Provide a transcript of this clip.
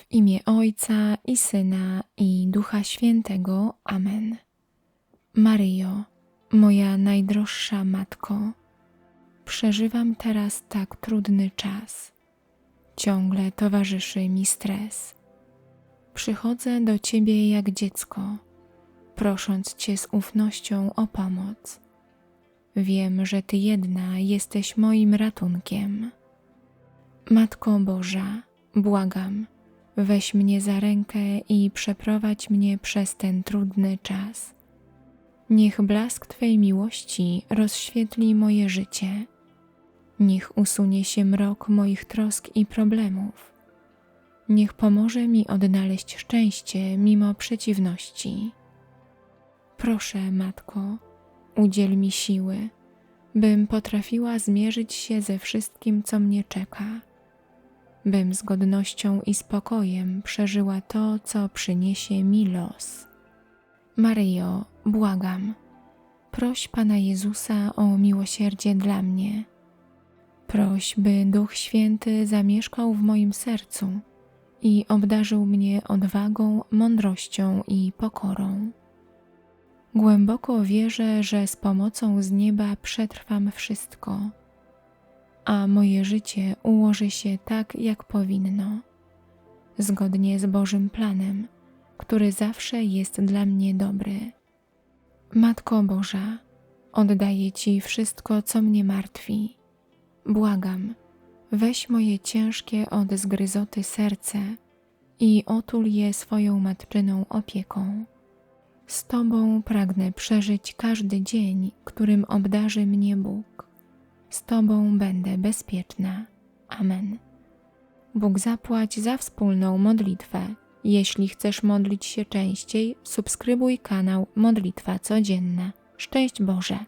W imię Ojca i Syna i Ducha Świętego. Amen. Maryjo, moja najdroższa Matko, przeżywam teraz tak trudny czas. Ciągle towarzyszy mi stres. Przychodzę do Ciebie jak dziecko, prosząc Cię z ufnością o pomoc. Wiem, że Ty jedna jesteś moim ratunkiem. Matko Boża, błagam, weź mnie za rękę i przeprowadź mnie przez ten trudny czas. Niech blask Twej miłości rozświetli moje życie. Niech usunie się mrok moich trosk i problemów. Niech pomoże mi odnaleźć szczęście mimo przeciwności. Proszę, Matko, udziel mi siły, bym potrafiła zmierzyć się ze wszystkim, co mnie czeka, bym z godnością i spokojem przeżyła to, co przyniesie mi los. Maryjo, błagam, proś Pana Jezusa o miłosierdzie dla mnie. Proś, by Duch Święty zamieszkał w moim sercu i obdarzył mnie odwagą, mądrością i pokorą. Głęboko wierzę, że z pomocą z nieba przetrwam wszystko, a moje życie ułoży się tak, jak powinno, zgodnie z Bożym planem, który zawsze jest dla mnie dobry. Matko Boża, oddaję Ci wszystko, co mnie martwi. Błagam, weź moje ciężkie od zgryzoty serce i otul je swoją matczyną opieką. Z Tobą pragnę przeżyć każdy dzień, którym obdarzy mnie Bóg. Z Tobą będę bezpieczna. Amen. Bóg zapłać za wspólną modlitwę. Jeśli chcesz modlić się częściej, subskrybuj kanał Modlitwa Codzienna. Szczęść Boże!